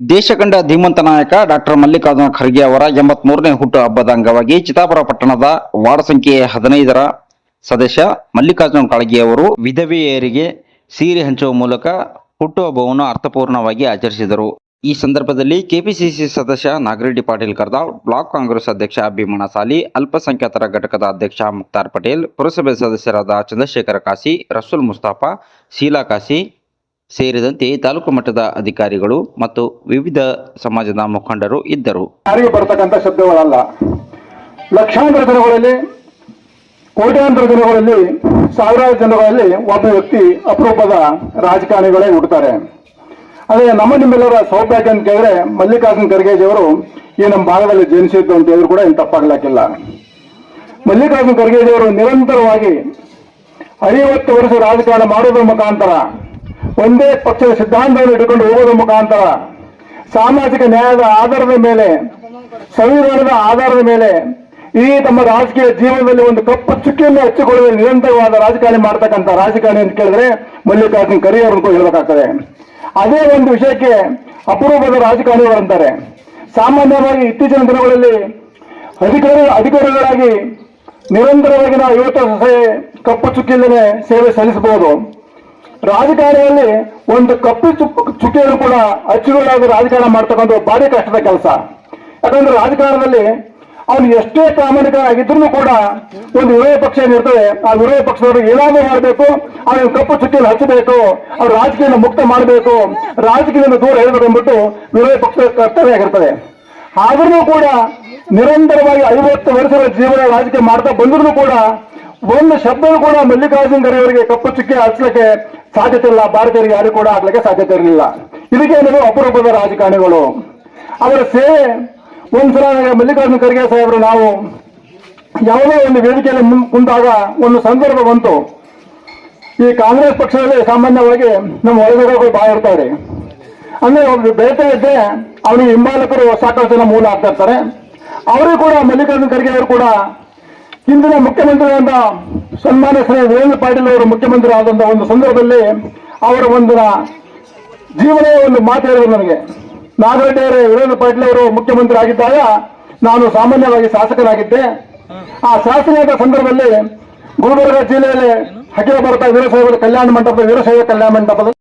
ದೇಶ ಕಂಡ ಧೀಮಂತ ನಾಯಕ ಡಾಕ್ಟರ್ ಮಲ್ಲಿಕಾರ್ಜುನ ಖರ್ಗೆ ಅವರ ಎಂಬತ್ಮೂರನೇ ಹುಟ್ಟು ಹಬ್ಬದ ಅಂಗವಾಗಿ ಚಿತಾಪುರ ಪಟ್ಟಣದ ವಾರ್ಡ್ ಸಂಖ್ಯೆ ಹದಿನೈದರ ಸದಸ್ಯ ಮಲ್ಲಿಕಾರ್ಜುನ ಖರ್ಗೆ ಅವರು ವಿಧವೆಯರಿಗೆ ಸೀರೆ ಹಂಚುವ ಮೂಲಕ ಹುಟ್ಟುಹಬ್ಬವನ್ನು ಅರ್ಥಪೂರ್ಣವಾಗಿ ಆಚರಿಸಿದರು. ಈ ಸಂದರ್ಭದಲ್ಲಿ ಕೆಪಿಸಿಸಿ ಸದಸ್ಯ ನಾಗರೆಡ್ಡಿ ಪಾಟೀಲ್ ಕರ್ದಾವ್, ಬ್ಲಾಕ್ ಕಾಂಗ್ರೆಸ್ ಅಧ್ಯಕ್ಷ ಭೀಮಣ್ಣ ಸಾಲಿ, ಅಲ್ಪಸಂಖ್ಯಾತರ ಘಟಕದ ಅಧ್ಯಕ್ಷ ಮುಕ್ತಾರ್ ಪಟೇಲ್, ಪುರಸಭೆ ಸದಸ್ಯರಾದ ಚಂದ್ರಶೇಖರ ಕಾಸಿ ರಸೂಲ್ ಮುಸ್ತಾಫಾ, ಶೀಲಾ ಕಾಸಿ ಸೇರಿದಂತೆ ತಾಲೂಕು ಮಟ್ಟದ ಅಧಿಕಾರಿಗಳು ಮತ್ತು ವಿವಿಧ ಸಮಾಜದ ಮುಖಂಡರು ಇದ್ದರು. ಯಾರಿಗೆ ಬರ್ತಕ್ಕಂಥ ಶಬ್ದಗಳಲ್ಲ. ಲಕ್ಷಾಂತರ ಜನಗಳಲ್ಲಿ, ಕೋಟ್ಯಾಂತರ ಜನಗಳಲ್ಲಿ, ಸಾವಿರಾರು ಜನಗಳಲ್ಲಿ ಒಬ್ಬ ವ್ಯಕ್ತಿ ಅಪರೂಪದ ರಾಜಕಾರಣಿಗಳೇ ಹುಡ್ತಾರೆ ಅದೇ ನಮ್ಮ ನಿಮ್ಮೆಲ್ಲರ ಸೌಭಾಗ್ಯ ಅಂತ ಕೇಳಿದ್ರೆ ಮಲ್ಲಿಕಾರ್ಜುನ ಖರ್ಗೆಜಿಯವರು, ಈ ನಮ್ಮ ಭಾಗದಲ್ಲಿ ಜನಿಸಿದ್ದು ಅಂತ ಹೇಳಿದ್ರು ಕೂಡ ಏನು ತಪ್ಪಾಗ್ಲಾಕಿಲ್ಲ ಮಲ್ಲಿಕಾರ್ಜುನ ಖರ್ಗೆಜಿಯವರು ನಿರಂತರವಾಗಿ ಐವತ್ತು ವರ್ಷ ರಾಜಕಾರಣ ಮಾಡೋದ್ರ ಮುಖಾಂತರ ಒಂದೇ ಪಕ್ಷದ ಸಿದ್ಧಾಂತವನ್ನು ಇಟ್ಟುಕೊಂಡು ಹೋಗುವುದರ ಮುಖಾಂತರ ಸಾಮಾಜಿಕ ನ್ಯಾಯದ ಆಧಾರದ ಮೇಲೆ, ಸಂವಿಧಾನದ ಆಧಾರದ ಮೇಲೆ ಈ ತಮ್ಮ ರಾಜಕೀಯ ಜೀವನದಲ್ಲಿ ಒಂದು ಕಪ್ಪು ಚುಕ್ಕಿಯನ್ನು ಹಚ್ಚಿಕೊಳ್ಳುವ ನಿರಂತರವಾದ ರಾಜಕಾರಣಿ ಮಾಡ್ತಕ್ಕಂಥ ರಾಜಕಾರಣಿ ಅಂತ ಕೇಳಿದ್ರೆ ಮಲ್ಲಿಕಾರ್ಜುನ ಖರ್ಗೆ ಅವ್ರನ್ನ ಹೇಳಬೇಕಾಗ್ತದೆ. ಅದೇ ಒಂದು ವಿಷಯಕ್ಕೆ ಅಪರೂಪದ ರಾಜಕಾರಣಿಗಳು ಅಂತಾರೆ. ಸಾಮಾನ್ಯವಾಗಿ ಇತ್ತೀಚಿನ ದಿನಗಳಲ್ಲಿ ಅಧಿಕಾರಿ ಅಧಿಕಾರಿಗಳಾಗಿ ನಿರಂತರವಾಗಿ ನಾವು ಯುವತ ಕಪ್ಪು ಚುಕ್ಕಿಲ್ಲದೆ ಸೇವೆ ಸಲ್ಲಿಸಬಹುದು. ರಾಜಕಾರಣಿಯಲ್ಲಿ ಒಂದು ಕಪ್ಪು ಚುಕ್ಕ ಚುಕ್ಕಿಯನ್ನು ಕೂಡ ಅಚ್ಚುಗಳಾಗಿ ರಾಜಕಾರಣ ಮಾಡ್ತಕ್ಕಂಥ ಭಾರಿ ಕಷ್ಟದ ಕೆಲಸ. ಯಾಕಂದ್ರೆ ರಾಜಕಾರಣದಲ್ಲಿ ಅವನು ಎಷ್ಟೇ ಪ್ರಾಮಾಣಿಕ ಆಗಿದ್ರು ಕೂಡ ಒಂದು ವಿರೋಧ ಪಕ್ಷ ಏನಿರ್ತದೆ, ಆ ವಿರೋಧ ಪಕ್ಷದವರು ಏನಾದರೂ ಮಾಡಬೇಕು, ಅವನ ಕಪ್ಪು ಚುಕ್ಕಿಯನ್ನು ಹಚ್ಚಬೇಕು, ಅವ್ರ ರಾಜಕೀಯನ ಮುಕ್ತ ಮಾಡಬೇಕು, ರಾಜಕೀಯದಿಂದ ದೂರ ಹೇಳಬೇಕು ಅಂದ್ಬಿಟ್ಟು ವಿರೋಧ ಪಕ್ಷದ ಕರ್ತವ್ಯ ಆಗಿರ್ತದೆ. ಆದ್ರೂ ಕೂಡ ನಿರಂತರವಾಗಿ ಐವತ್ತು ವರ್ಷಗಳ ಜೀವನ ರಾಜಕೀಯ ಮಾಡ್ತಾ ಬಂದ್ರು ಕೂಡ ಒಂದು ಶಬ್ದ ಕೂಡ ಮಲ್ಲಿಕಾರ್ಜುನ ಖರ್ಗೆ ಅವರಿಗೆ ಕಪ್ಪು ಚುಕ್ಕಿ ಹಚ್ಚಲಿಕ್ಕೆ ಸಾಧ್ಯತೆ ಇಲ್ಲ, ಭಾರತೀಯರಿಗೆ ಯಾರು ಕೂಡ ಆಗ್ಲಿಕ್ಕೆ ಸಾಧ್ಯತೆ ಇರಲಿಲ್ಲ. ಇದಕ್ಕೆ ಏನಿದೆ ಅಪರೂಪದ ರಾಜಕಾರಣಿಗಳು. ಅವರ ಸೇವೆ ಒಂದ್ಸಲ ಮಲ್ಲಿಕಾರ್ಜುನ ಖರ್ಗೆ ಸಾಹೇಬರು, ನಾವು ಯಾವುದೇ ಒಂದು ವೇದಿಕೆಯಲ್ಲಿ ಕುಂತಾಗ ಒಂದು ಸಂದರ್ಭ ಬಂತು. ಈ ಕಾಂಗ್ರೆಸ್ ಪಕ್ಷದಲ್ಲಿ ಸಾಮಾನ್ಯವಾಗಿ ನಮ್ಮ ಒಳಗಡೆ ಬಾಯ ಇರ್ತಾರೆ. ಅಂದ್ರೆ ಒಂದು ಬೇಟೆ ಇದ್ದೆ ಅವನಿಗೆ ಹಿಂಬಾಲಕರು ಸಾಕಷ್ಟು ಜನ ಮೂಲ ಆಗ್ತಾ ಇರ್ತಾರೆ. ಅವರು ಕೂಡ ಮಲ್ಲಿಕಾರ್ಜುನ ಖರ್ಗೆ ಅವರು ಕೂಡ ಹಿಂದಿನ ಮುಖ್ಯಮಂತ್ರಿಯಾದ ಸನ್ಮಾನ್ಯ ಶ್ರೀ ವೀರೇಂದ್ರ ಪಾಟೀಲ್ ಅವರು ಮುಖ್ಯಮಂತ್ರಿ ಆದಂತ ಒಂದು ಸಂದರ್ಭದಲ್ಲಿ ಅವರ ಒಂದು ಜೀವನ ಒಂದು ಮಾತು ಹೇಳಿದ್ರು ನನಗೆ. ನಾಗರೆಡ್ಡಿ ಅವರೇ ವೀರೇಂದ್ರ ಪಾಟೀಲ್ ಅವರು ಮುಖ್ಯಮಂತ್ರಿ ಆಗಿದ್ದಾಗ ನಾನು ಸಾಮಾನ್ಯವಾಗಿ ಶಾಸಕನಾಗಿದ್ದೆ. ಆ ಶಾಸಕನಾದ ಸಂದರ್ಭದಲ್ಲಿ ಗುಲ್ಬರ್ಗ ಜಿಲ್ಲೆಯಲ್ಲಿ ಅಖಿಲ ಭಾರತ ವೀರಶೈವ ಕಲ್ಯಾಣ ಮಂಟಪದ ವೀರಶೈವ ಕಲ್ಯಾಣ ಮಂಟಪದ